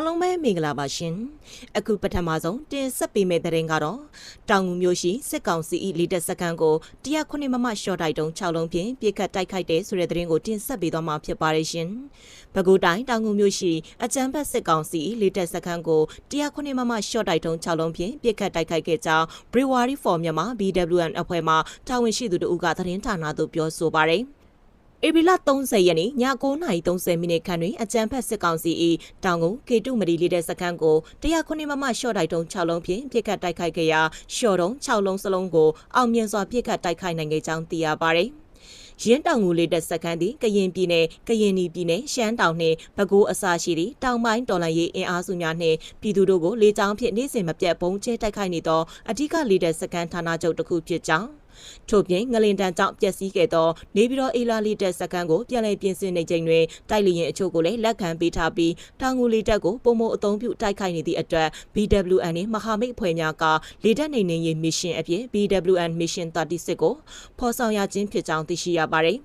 အားလုံးပဲမင်္ဂလာပါရှင်အခုပထမဆုံးတင်ဆက်ပေးမယ့်သတင်းကတော့တောင်ငူမြို့ရှိစစ်ကောင်စီ၏လီတက်စကန်ကို109မမရှော့တိုက်တုံး6လုံးဖြင့်ပြစ်ခတ်တိုက်ခိုက်တဲ့ဆိုတဲ့သတင်းကိုတင်ဆက်ပေးသွားမှာဖြစ်ပါတယ်ရှင်ပဲခူးတိုင်းတောင်ငူမြို့ရှိအကြမ်းဖက်စစ်ကောင်စီ၏လီတက်စကန်ကို109မမရှော့တိုက်တုံး6လုံးဖြင့်ပြစ်ခတ်တိုက်ခိုက်ခဲ့ကြောင်း Brewery for Myanmar BWN အဖွဲ့မှတာဝန်ရှိသူတို့ကသတင်းဌာနသို့ပြောဆိုပါတယ် ဧပြီလ30ရက်နေ့ည9:30မိနစ်ခန့်တွင်အကြံဖက်စစ်ကောင်စီ၏တောင်ကုန်းကေတုမဒီလေးတဲ့စခန်းကို109မမရှော့တိုက်တုံး6လုံးဖြင့်ပြစ်ခတ်တိုက်ခိုက်ခဲ့ရာရှော့တုံး6လုံးစလုံးကိုအောင်မြင်စွာပြစ်ခတ်တိုက်ခိုက်နိုင်ခဲ့ကြောင်းသိရပါသည်ရင်းတောင်ငူလေးတဲ့စခန်းသည်ကရင်ပြည်နယ်ကရင်နီပြည်နယ်ရှမ်းတောင်နှင့်ပဲခူးအစရှိသည့်တောင်ပိုင်းတော်လှန်ရေးအင်အားစုများနှင့်ပြည်သူတို့ကိုလေကြောင်းဖြင့်နေ့စဉ်မပြတ်ပုံကျဲတိုက်ခိုက်နေသောအထူးကလေးတဲ့စခန်းဌာနချုပ်တစ်ခုဖြစ်ကြောင်း ထို့ပြင်ငလင်တန်ကြောင့်ပျက်စီးခဲ့သောနေပြည်တော်အေလာလီတက်စကန်ကိုပြန်လည်ပြင်ဆင်နေချိန်တွင်တိုက်လျင်အချို့ကိုလည်းလက်ခံပေးထားပြီးတောင်ငူလီတက်ကိုပုံမအုံပြုတိုက်ခိုက်နေသည့်အတွက် BWN နှင့်မဟာမိတ်အဖွဲ့များကလေတက်နေနေရေးမစ်ရှင်အဖြစ် BWN Mission 36ကိုဖော်ဆောင်ရခြင်းဖြစ်ကြောင်းသိရှိရပါသည်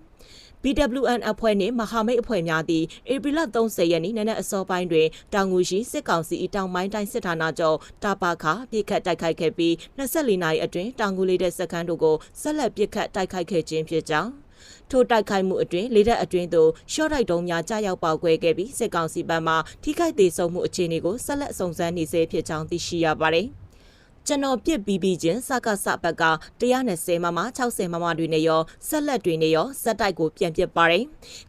BWN အဖွဲ့နှင့်မဟာမိတ်အဖွဲ့များသည်ဧပြီလ30ရက်နေ့နနက်အစောပိုင်းတွင်တောင်ငူရှိစစ်ကောင်စီ၏တောင်ပိုင်းတိုင်းစစ်ဌာနချုပ်တာပါခပြစ်ခတ်တိုက်ခိုက်ခဲ့ပြီး24နာရီအတွင်းတောင်ငူလေးတဲ့စခန်းတို့ကိုဆက်လက်ပြစ်ခတ်တိုက်ခိုက်ခဲ့ခြင်းဖြစ်ကြောင်းထိုတိုက်ခိုက်မှုအတွင်းလေတပ်အတွင်းသို့ရှော့တိုက်တုံးများကြားရောက်ပေါက်ကွဲခဲ့ပြီးစစ်ကောင်စီဘက်မှထိခိုက်သေးဆုံးမှုအခြေအနေကိုဆက်လက်စုံစမ်းနေဆဲဖြစ်ကြောင်းသိရှိရပါတယ်။ ကျွန်တော်ပြစ်ပြီးပြီးချင်းစကစဘက်က120မမ60မမတွေနဲ့ရောဆက်လက်တွေနဲ့ရောဇက်တိုက်ကိုပြန်ပစ်ပါတယ်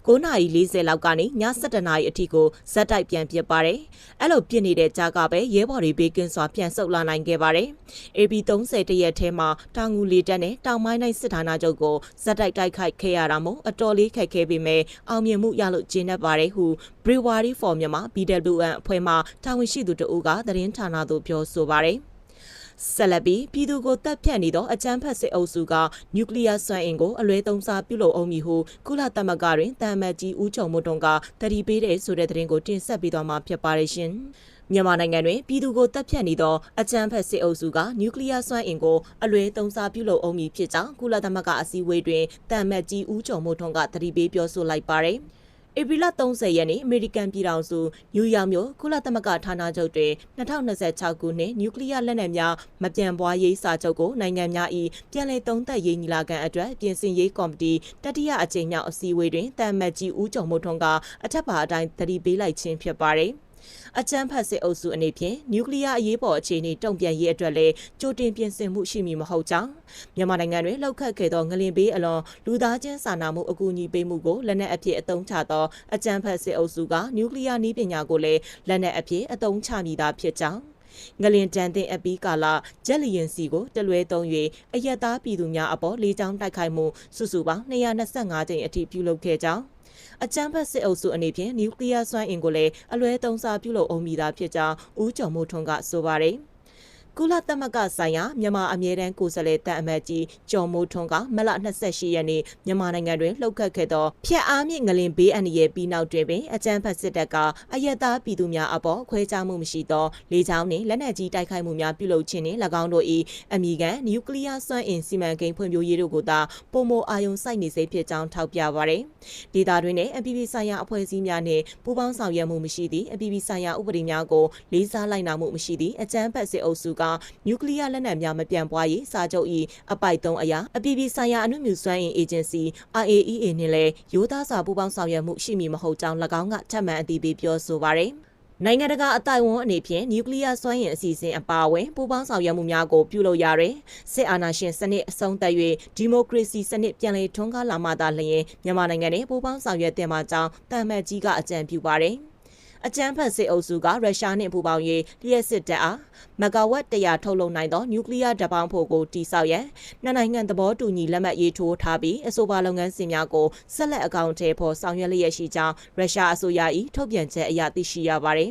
9နာရီ40လောက်ကနေည7နာရီအထိကိုဇက်တိုက်ပြန်ပစ်ပါတယ်အဲ့လိုပြစ်နေတဲ့ကြားကပဲရဲဘော်တွေဘေးကင်းစွာပြန်ဆုတ်လာနိုင်ခဲ့ပါတယ် AB 30တရက်ထဲမှာတောင်ငူလေတက်နဲ့တောင်မိုင်းတိုင်းစစ်ဌာနချုပ်ကိုဇက်တိုက်တိုက်ခိုက်ခဲ့ရတာမို့အတော်လေးခက်ခဲပေမဲ့အောင်မြင်မှုရလို့ကျင်းနေပါတယ်ဟု Brewery for Myanmar BWN အဖွဲ့မှတာဝန်ရှိသူတဦးကသတင်းဌာနသို့ပြောဆိုပါတယ် ဆက်လက်ပြီးပြည်သူကိုတပ်ဖြတ်နေသောအကြမ်းဖက်စစ်အုပ်စုကနျူကလ িয়ার စွမ်းအင်ကိုအလွဲသုံးစားပြုလုပ်အောင်မည်ဟုကုလသမဂ္ဂတွင်တာမတ်ကြီးဦးချုံမွတ်တုံကတတိပေးတဲ့ဆိုတဲ့သတင်းကိုတင်ဆက်ပေးသွားမှာဖြစ်ပါတယ်ရှင်။မြန်မာနိုင်ငံတွင်ပြည်သူကိုတပ်ဖြတ်နေသောအကြမ်းဖက်စစ်အုပ်စုကနျူကလ িয়ার စွမ်းအင်ကိုအလွဲသုံးစားပြုလုပ်အောင်မည်ဖြစ်ကြောင်းကုလသမဂ္ဂအစည်းအဝေးတွင်တာမတ်ကြီးဦးကျော်မိုးထွန်းကတတိပေးပြောဆိုလိုက်ပါတယ်။ ဧပြီလ30ရက်နေ့အမေရိကန်ပြည်ထောင်စုနယူးယောက်မြို့ကုလသမဂ္ဂဌာနချုပ်တွင်2026ခုနှစ်နျူကလ িয়ার လက်နက်များမပြန့်ပွားရေးစာချုပ်ကိုနိုင်ငံများ၏ပြန်လည်သုံးသပ်ရေးညီလာခံအတွက်ပြင်ဆင်ရေးကော်မတီတတိယအကြိမ်မြောက်အစည်းအဝေးတွင်တမ်မတ်ကြီးဦးကျော်မိုးထွန်းကအထက်ပါအတိုင်းသတိပေးလိုက်ခြင်းဖြစ်ပါတယ်။ အကြမ်းဖက်စစ်အုပ်စုအနေဖြင့်နျူကလ িয়ার အရေးပေါ်အခြေအနေတုံ့ပြန်ရေးအတွက်လည်းကြိုတင်ပြင်ဆင်မှုရှိမည်မဟုတ်ကြောင်းမြန်မာနိုင်ငံတွင်လှုပ်ခတ်ခဲ့သောငလင်ပေးအလွန်လူသားချင်းစာနာမှုအကူအညီပေးမှုကိုလက်နက်အဖြစ်အသုံးချသောအကြမ်းဖက်စစ်အုပ်စုကနျူကလ িয়ার နည်းပညာကိုလည်းလက်နက်အဖြစ်အသုံးချမိတာဖြစ်ကြောင်း ငလင်တန်တဲ့အပီးကာလဂျက်လီယန်စီကိုတလွဲသုံး၍အယက်သားပြည်သူများအပေါ်လေးချောင်းတိုက်ခိုက်မှုစုစုပေါင်း225ကြိမ်အထိပြုလုပ်ခဲ့ကြောင်းအကြမ်းဖက်စစ်အုပ်စုအနေဖြင့်နျူကလ িয়ার စွမ်းအင်ကိုလည်းအလွဲသုံးစားပြုလုပ်အောင်မိတာဖြစ်ကြောင်းဦးကျော်မိုးထွန်းကဆိုပါတယ်။ ကုလသမဂ္ဂဆိုင်ရာမြန်မာအမြဲတမ်းကိုယ်စားလှယ်တပ်အမတ်ကြီးကျော်မိုးထွန်းကမလ28ရက်နေ့မြန်မာနိုင်ငံတွင်လှုပ်ခတ်ခဲ့သောဖျက်အားမြင့်ငလင်ဘေးအန္တရာယ်ပြီးနောက်တွင်ပင်အကြမ်းဖက်စစ်တပ်ကအယက်သားပြည်သူများအပေါ်ခွဲခြားမှုမရှိသောလေကြောင်းနှင့်လက်နက်ကြီးတိုက်ခိုက်မှုများပြုလုပ်ခြင်းနှင့်၎င်းတို့၏အမိခံနျူကလ িয়ার စွမ်းအင်စီမံကိန်းဖွံ့ဖြိုးရေးတို့ကိုသာပုံမအာယုံစိုက်နေစေဖြစ်ကြောင်းထောက်ပြပါရယ်ဒေတာတွင်လည်း MPP ဆိုင်ရာအဖွဲ့အစည်းများနှင့်ပူးပေါင်းဆောင်ရွက်မှုမရှိသည့် MPP ဆိုင်ရာဥပဒေများကိုလေးစားလိုက်နာမှုမရှိသည့်အကြမ်းဖက်စစ်အုပ်စုကနျူကလ িয়ার လက်နက်များမပြန့်ပွားရေးစာချုပ်၏အပိုက်3အရာအပြည်ပြည်ဆိုင်ရာအနုမြူစွမ်းအင်အေဂျင်စီ IAEA နှင့်လည်းရိုးသားစွာပူးပေါင်းဆောင်ရွက်မှုရှိမည်မဟုတ်ကြောင်း၎င်းကထပ်မံအတည်ပြုပြောဆိုပါရယ်နိုင်ငံတကာအတိုင်ဝန်အနေဖြင့်နျူကလ িয়ার စွမ်းအင်အစီအစဉ်အပါအဝင်ပူးပေါင်းဆောင်ရွက်မှုများကိုပြုလုပ်ရတဲ့စစ်အာဏာရှင်စနစ်အဆုံးသတ်၍ဒီမိုကရေစီစနစ်ပြန်လည်ထွန်းကားလာမှသာလျှင်မြန်မာနိုင်ငံတွင်ပူးပေါင်းဆောင်ရွက်တင်မှာကြောင်းတမန်ကြီးကအကြံပြုပါတယ်။ အကြမ်းဖက်စစ်အုပ်စုကရုရှားနှင့်ပူးပေါင်း၍လျှက်စစ်တပ်အားမဂါဝတ်100ထုတ်လုပ်နိုင်သောနျူကလ িয়ার ဓာတ်ပေါင်းဖို့ကိုတိစောက်ရန်နှစ်နိုင်ငံသဘောတူညီလက်မှတ်ရေးထိုးထားပြီးအဆိုပါလုပ်ငန်းစဉ်များကိုဆက်လက်အကောင့်ထဲပေါ်ဆောင်ရွက်လျက်ရှိကြောင်းရုရှားအစိုးရ၏ထုတ်ပြန်ချက်အရသိရှိရပါသည်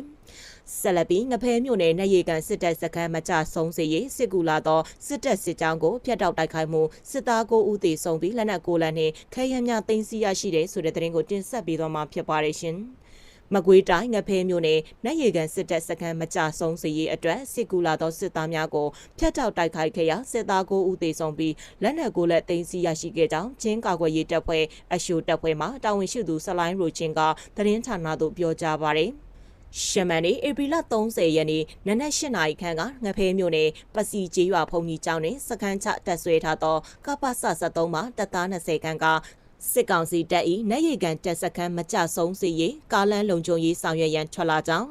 ဆက်လက်ပြီးငဖဲမြို့နယ်နယ်ရေကန်စစ်တပ်စခန်းမကြဆုံးစေရေးစစ်ကူလာသောစစ်တပ်စစ်ကြောင်းကိုဖျက်တောက်တိုက်ခိုက်မှုစစ်သားကိုဦးသေးဆုံးပြီးလက်နက်ကိုလက်နှင့်ခဲယမ်းများသိမ်းဆည်းရရှိတဲ့ဆိုတဲ့သတင်းကိုတင်ဆက်ပေးသွားမှာဖြစ်ပါတယ်ရှင်။ မကွေးတိုင်းငဖဲမြို့နယ်နတ်ရေကန်စစ်တပ်စခန်းမကြဆုံးစေရေးအတွက်စစ်ကူလာသောစစ်သားများကိုဖျက်တောက်တိုက်ခိုက်ခဲ့ရာစစ်သားကိုဦးသေးဆုံးပြီးလက်နက်ကိုလက်သိမ်းဆီးရရှိခဲ့ကြောင်းချင်းကာကွယ်ရေးတပ်ဖွဲ့အရှိုတပ်ဖွဲ့မှတာဝန်ရှိသူဆလိုင်းရိုချင်းကသတင်းဌာနသို့ပြောကြားပါရယ်ရှမန်နေဧပြီလ30ရက်နေ့နနက်၈နာရီခန့်ကငဖဲမြို့နယ်ပစီကျေးရွာဖုန်ကြီးကျောင်းတွင်စခန်းချတက်ဆွဲထားသောကပ္ပစ73မှတပ်သား20ခန့်က စစ်ကောင်စီတပ်၏နိုင်ရီကန်တပ်စခန်းမကြဆုံးစေရေးကားလန်းလုံခြုံရေးဆောင်ရွက်ရန်ထွက်လာကြောင်း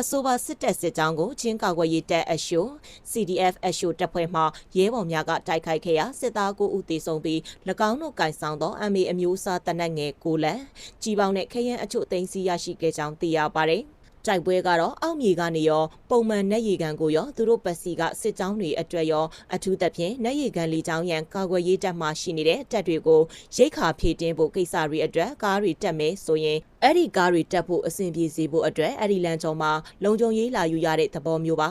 အဆိုပါစစ်တပ်စစ်ကြောင်းကိုချင်းကာကွယ်ရေးတပ်အရှို CDF အရှိုတပ်ဖွဲ့မှရဲဘော်များကတိုက်ခိုက်ခဲ့ရာစစ်သားကိုဦးတည်ဆုံပြီး၎င်းတို့ကင်ဆောင်သော MA အမျိုးအစားတနက်ငယ်ကိုလက်ကြီးပေါင်းနဲ့ခရမ်းအချို့သိမ်းဆီးရရှိခဲ့ကြောင်းသိရပါတယ် တိုက်ပွဲကတော့အောက်မြေကနေရောပုံမှန်နက်ရီကန်ကိုရောသူတို့ပစီကစစ်ကြောင်းတွေအတွက်ရောအထူးသဖြင့်နက်ရီကန်လီကြောင်းရန်ကာကွယ်ရေးတပ်မှရှိနေတဲ့တပ်တွေကိုရိတ်ခါဖြည့်တင်းဖို့ကိစ္စတွေအတွက်ကားတွေတက်မယ်ဆိုရင်အဲ့ဒီကားတွေတက်ဖို့အဆင်ပြေစေဖို့အတွက်အဲ့ဒီလမ်းကြောမှာလုံခြုံရေးလာယူရတဲ့သဘောမျိုးပါ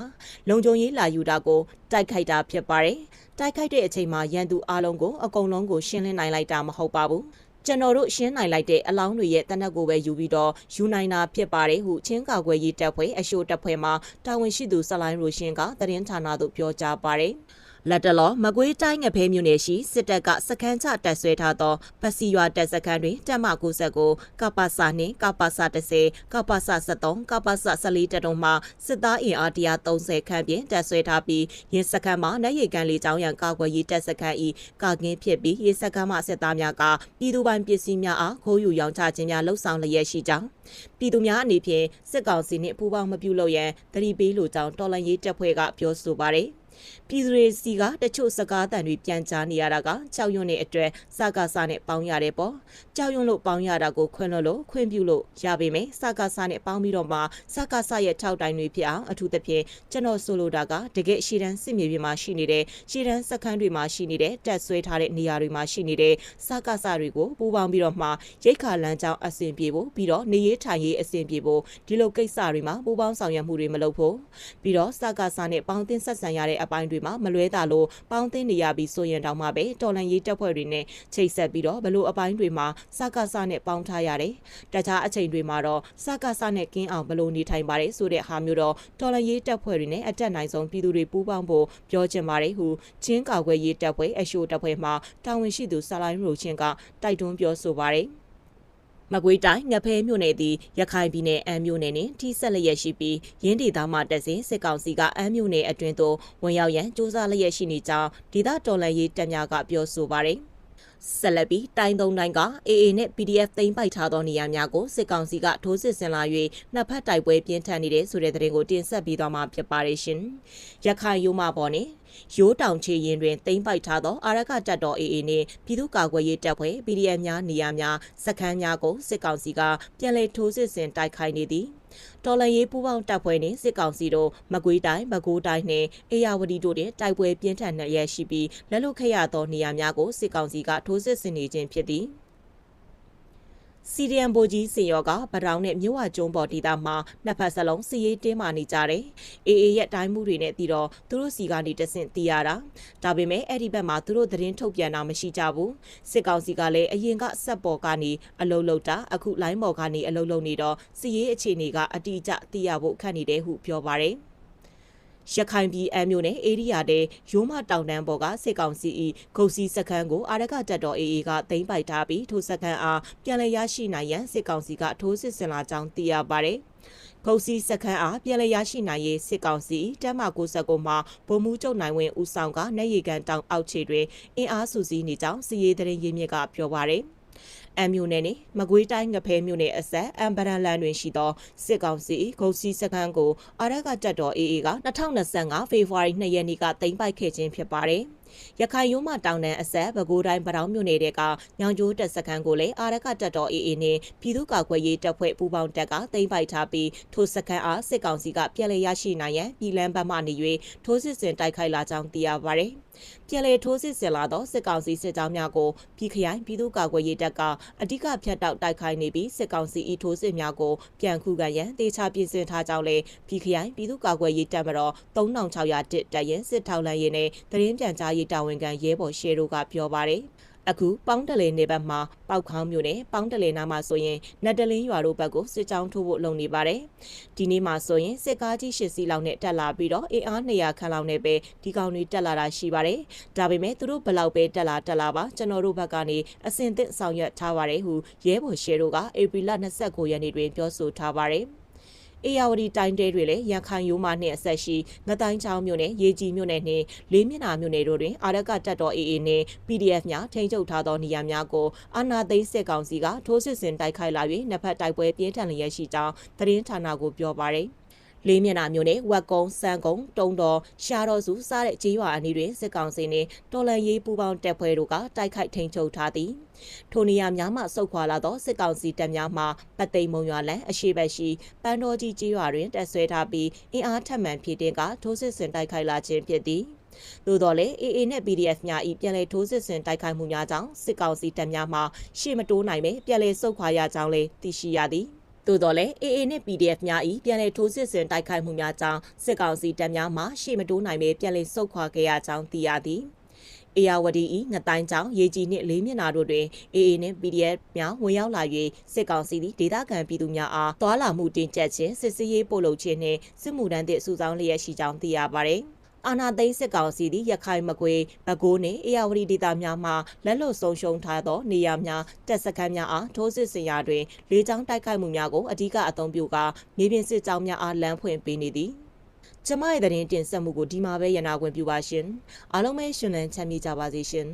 လုံခြုံရေးလာယူတာကိုတိုက်ခိုက်တာဖြစ်ပါတယ်တိုက်ခိုက်တဲ့အချိန်မှာရန်သူအလုံးကိုအကုန်လုံးကိုရှင်းလင်းနိုင်လိုက်တာမဟုတ်ပါဘူး ကျွန်တော်တို့ရှင်းနိုင်လိုက်တဲ့အလောင်းတွေရဲ့တနက်ကိုပဲယူပြီးတော့ယူနိုင်တာဖြစ်ပါတယ်ဟုချင်းကာကွယ်ရေးတပ်ဖွဲ့အရှို့တပ်ဖွဲ့မှတာဝန်ရှိသူဆလိုင်းရိုရှင်ကသတင်းဌာနသို့ပြောကြားပါတယ်။ လက်တလောမကွေးတိုင်းငဖဲမြို့နယ်ရှိစစ်တပ်ကစခန်းချတပ်ဆွဲထားသောပစီရွာတပ်စခန်းတွင်တပ်မ69ကပ္ပစနှင့်ကပ္ပစ10ကပ္ပစ73ကပ္ပစ14တပ်တို့မှစစ်သားအင်အား130ခန့်ဖြင့်တပ်ဆွဲထားပြီးရင်းစခန်းမှာနိုင်ရီကန်လေးချောင်းရန်ကာကွယ်ရေးတပ်စခန်း၏ကာကင်းဖြစ်ပြီးရင်းစခန်းမှစစ်သားများကပြည်သူပိုင်ပစ္စည်းများအားခိုးယူရောင်းချခြင်းများလှုပ်ဆောင်လျက်ရှိကြောင်းပြည်သူများအနေဖြင့်စစ်ကောင်စီနှင့်ပူးပေါင်းမပြုလုပ်ရန်တတိပေးလိုကြောင်းတော်လှန်ရေးတပ်ဖွဲ့ကပြောဆိုပါရယ် ပြည်သူတွေစီကတချို့စကားတန်တွေပြန်ကြားနေရတာကကြောက်ရွံ့တဲ့အတွက်စကားစားနဲ့ပေါင်းရတယ်ပေါ့ကြောက်ရွံ့လို့ပေါင်းရတာကိုခွင့်လွှတ်လို့ခွင့်ပြုလို့ရပါမယ်စကားစားနဲ့ပေါင်းပြီးတော့မှစကားစားရဲ့6တိုင်းတွေဖြစ်အောင်အထူးသဖြင့်ကျွန်တော်ဆိုလိုတာကတကယ်ရှည်တန်းစစ်မြေပြင်မှာရှိနေတဲ့ရှည်တန်းစခန်းတွေမှာရှိနေတဲ့တက်ဆွဲထားတဲ့နေရာတွေမှာရှိနေတဲ့စကားစားတွေကိုပူးပေါင်းပြီးတော့မှရိတ်ခါလမ်းကြောင်းအဆင်ပြေဖို့ပြီးတော့နေရေးထိုင်ရေးအဆင်ပြေဖို့ဒီလိုကိစ္စတွေမှာပူးပေါင်းဆောင်ရွက်မှုတွေမလုပ်ဖို့ပြီးတော့စကားစားနဲ့ပေါင်းတင်ဆက်ဆံရတဲ့အပိုင်းတွေမှာမလွဲတာလို့ပေါင်းသင်းနေရပြီးဆိုရင်တောင်မှပဲတော်လန်ရေးတပ်ဖွဲ့တွေနဲ့ချိတ်ဆက်ပြီးတော့ဘလို့အပိုင်းတွေမှာစကားစနဲ့ပေါင်းထားရတယ်။တခြားအချိန်တွေမှာတော့စကားစနဲ့ကင်းအောင်ဘလို့နေထိုင်ပါတယ်ဆိုတဲ့ဟာမျိုးတော့တော်လန်ရေးတပ်ဖွဲ့တွေနဲ့အတက်နိုင်ဆုံးပြည်သူတွေပူးပေါင်းဖို့ပြောချင်ပါတယ်ဟုချင်းကာကွယ်ရေးတပ်ဖွဲ့အရှို့တပ်ဖွဲ့မှတာဝန်ရှိသူဆလိုင်းရိုချင်းကတိုက်တွန်းပြောဆိုပါတယ်။ မကွေးတိုင်းငဖဲမြို့နယ်သည်ရခိုင်ပြည်နယ်အမ်းမြို့နယ်နှင့်ထိဆက်လျက်ရှိပြီးရင်းဒေသမှတက်စဉ်စစ်ကောင်စီကအမ်းမြို့နယ်အတွင်းသို့ဝင်ရောက်ရန်စ조사လျက်ရှိနေကြောင်းဒေသတော်လှန်ရေးတပ်များကပြောဆိုပါရယ် ဆက်လက်ပြီးတိုင်းသုံးတိုင်းက AA နဲ့ PDF သိမ်းပိုက်ထားသောနေရာများကိုစစ်ကောင်စီကထိုးစစ်ဆင်လာ၍နှစ်ဖက်တိုက်ပွဲပြင်းထန်နေတဲ့ဆိုတဲ့သတင်းကိုတင်ဆက်ပြီးသွားမှာဖြစ်ပါတယ်ရှင်။ရခိုင်ရိုးမပေါ်နဲ့ရိုးတောင်ချေရင်တွင်တိမ့်ပိုက်ထားသောအာရကတပ်တော် AA နှင့်ပြည်သူ့ကာကွယ်ရေးတပ်ဖွဲ့ PDF များနေရာများစခန်းများကိုစစ်ကောင်စီကပြန်လည်ထိုးစစ်ဆင်တိုက်ခိုက်နေသည် တော်လန်ရေးပူးပေါင်းတပ်ဖွဲ့နှင့်စစ်ကောင်စီတို့မကွေးတိုင်းမကွိုးတိုင်းနှင့်အေရဝတီတို့တွင်တိုက်ပွဲပြင်းထန်နေရရှိပြီးလက်လွတ်ခဲ့ရသောနေရာများကိုစစ်ကောင်စီကထိုးစစ်ဆင်နေခြင်းဖြစ်သည် စီရီယံဘိုကြီးစင်ရောကဗတောင်းနဲ့မြို့ဝကျုံးပေါ်ဒေသမှာနှစ်ဖက်စလုံးစီရေးတင်းမာနေကြတယ်။အေအေရဲ့တိုင်းမှုတွေနဲ့တီတော့သူတို့စီကနေတဆင့်တီးရတာ။ဒါပေမဲ့အဲ့ဒီဘက်မှာသူတို့သတင်းထုတ်ပြန်တာမရှိကြဘူး။စစ်ကောင်စီကလည်းအရင်ကဆက်ပေါ်ကနေအလုလုတာအခုလိုင်းပေါ်ကနေအလုလုနေတော့စီရေးအခြေအနေကအတိအကျသိရဖို့ခက်နေတယ်ဟုပြောပါရယ်။ ရခိုင်ပြည်အမျိုးနဲ့အေရီယာတဲ့ရိုးမတောင်တန်းပေါ်ကစစ်ကောင်စီ၏ဂုတ်စီစခန်းကိုအာရကတပ်တော် AA ကသိမ်းပိုက်ထားပြီးထိုစခန်းအားပြန်လည်ရရှိနိုင်ရန်စစ်ကောင်စီကထိုးစစ်ဆင်လာကြောင်းသိရပါတယ်။ခုတ်စီစခန်းအားပြည်လည်ရရှိနိုင်ရေးစစ်ကောင်စီတမ်းမ69မှာဗိုလ်မှူးချုပ်နိုင်ဝင်းဦးဆောင်ကနေရီကန်တောင်အောက်ခြေတွင်အင်အားစုစည်းနေကြောင်းစီရေးတရင်ရင်းမြစ်ကပြောပါရယ်။ အမ်မြို့နယ်နှင့်မကွေးတိုင်းငဖဲမြို့နယ်အဆက်အမ်ဗရန်လန်တွင်ရှိသောစစ်ကောင်စီဂုတ်စီစခန်းကိုအာရကတပ်တော် AA က2025ဖေဖော်ဝါရီ2ရက်နေ့ကသိမ်းပိုက်ခဲ့ခြင်းဖြစ်ပါတယ်။ ရခိုင်ရိုးမတောင်တန်းအဆက်ပဲခူးတိုင်းပတောင်မြို့နယ်တဲကညောင်ကျိုးတပ်စခန်းကိုလည်းအာရကတပ်တော် AA နဲ့ပြည်သူ့ကာကွယ်ရေးတပ်ဖွဲ့ပူးပေါင်းတပ်ကသိမ်းပိုက်ထားပြီးထိုစခန်းအားစစ်ကောင်စီကပြည်လည်ရရှိနိုင်ရန်ပြည်လန်းဘက်မှနေ၍ထိုးစစ်ဆင်တိုက်ခိုက်လာကြောင်းသိရပါဗျ။ပြည်လေထိုးစစ်ဆင်လာသောစစ်ကောင်စီစစ်ကြောင်းများကိုပြည်ခရိုင်ပြည်သူ့ကာကွယ်ရေးတပ်ကအ धिक ဖြတ်တောက်တိုက်ခိုက်နေပြီးစစ်ကောင်စီဤထိုးစစ်များကိုပြန်ခုခံရန်တေချာပြင်ဆင်ထားကြောင်းလည်းပြည်ခရိုင်ပြည်သူ့ကာကွယ်ရေးတပ်မတော်3600တပ်ရင်စစ်ထောက်လန်ရေးနဲ့တရင်ပြန်ကြားရေးတာဝန်ခံရဲဘော်ရှေတို့ကပြောပါတယ်အခုပေါင်းတလေနေဘက်မှာပောက်ခေါင်းမျိုးနဲ့ပေါင်းတလေနားမှာဆိုရင်နတ်တလင်းရွာတို့ဘက်ကိုစစ်ကြောင်းထိုးဖို့လုပ်နေပါတယ်။ဒီနေ့မှာဆိုရင်စစ်ကားကြီး၈စီးလောက်နဲ့တက်လာပြီးတော့အင်အား200ခန့်လောက်နဲ့ပဲဒီကောင်တွေတက်လာတာရှိပါတယ်။ဒါပေမဲ့သူတို့ဘလောက်ပဲတက်လာတက်လာပါကျွန်တော်တို့ဘက်ကနေအစင်သစ်ဆောင်ရွက်ထားပါတယ်ဟုရဲဘော်ရှယ်တို့ကဧပြီလ29ရက်နေ့တွင်ပြောဆိုထားပါတယ်။ အေယာဝတီတိုင်းတဲတွေလည်းရန်ခိုင်ရိုးမနှင့်အဆက်ရှိငတိုင်းချောင်းမြို့နယ်ရေကြီးမြို့နယ်နှင့်လေးမျက်နှာမြို့နယ်တို့တွင်အာရကတပ်တော် AA နှင့် PDF များထိန်းချုပ်ထားသောနေရာများကိုအာဏာသိမ်းစစ်ကောင်စီကထိုးစစ်ဆင်တိုက်ခိုက်လာ၍နှစ်ဖက်တိုက်ပွဲပြင်းထန်လျက်ရှိကြောင်းသတင်းဌာနကိုပြောပါရယ် လေးမျက်နှာမျိုးနဲ့ဝက်ကုန်းစံကုန်းတုံတော်ရှာတော်စုစတဲ့ကြေးရွာအနီးတွင်စစ်ကောင်စီနှင့်တော်လန်ရေးပူးပေါင်းတပ်ဖွဲ့တို့ကတိုက်ခိုက်ထိန်ချုပ်ထားသည်ထိုနေရာများမှဆုတ်ခွာလာသောစစ်ကောင်စီတပ်များမှပတ်သိမ်မုံရွာလန်အရှိဘက်ရှိပန်းတော်ကြီးကြေးရွာတွင်တပ်ဆွဲထားပြီးအင်အားထပ်မံဖြည့်တင်းကထိုးစစ်ဆင်တိုက်ခိုက်လာခြင်းဖြစ်သည်သို့တော်လည်း AA နဲ့ PDF များ၏ပြန်လည်ထိုးစစ်ဆင်တိုက်ခိုက်မှုများကြောင့်စစ်ကောင်စီတပ်များမှရှေ့မတိုးနိုင်ပဲပြန်လည်ဆုတ်ခွာရကြောင်းလည်းသိရှိရသည် သို့တော်လည်း AA နဲ့ PDF များ၏ပြန်လည်ထိုးစစ်ဆင်တိုက်ခိုက်မှုများကြောင့်စစ်ကောင်စီတပ်များမှရှေ့မတိုးနိုင်ပဲပြန်လည်ဆုတ်ခွာခဲ့ရကြောင်းသိရသည်။အေယာဝတီ၏ငတိုင်းကြောင့်ရေကြီးနှင့်လေးမျက်နှာတို့တွင် AA နှင့် PDF များဝင်ရောက်လာ၍စစ်ကောင်စီသည်ဒေသခံပြည်သူများအားသွာလာမှုတင်ကျပ်ခြင်းစစ်စည်းရေးပို့လုပ်ခြင်းနှင့်စစ်မှုထမ်းသည့်စုဆောင်းလျက်ရှိကြောင်းသိရပါသည်။ အာနာသိန်းစစ်ကောင်စီသည်ရခိုင်မကွေဘကိုးနှင့်အေယာဝတီဒေသများမှလက်လွတ်ဆုံးရှုံးထားသောနေရာများတပ်စခန်းများအားထိုးစစ်ဆင်ရာတွင်လေကြောင်းတိုက်ခိုက်မှုများကိုအ धिक အသုံးပြုကာမြေပြင်စစ်ကြောင်းများအားလမ်းဖွင့်ပေးနေသည်ကျမရဲ့သတင်းတင်ဆက်မှုကိုဒီမှာပဲရနာခွင့်ပြုပါရှင်အားလုံးပဲရှင်လန်းချမ်းမြေ့ကြပါစေရှင်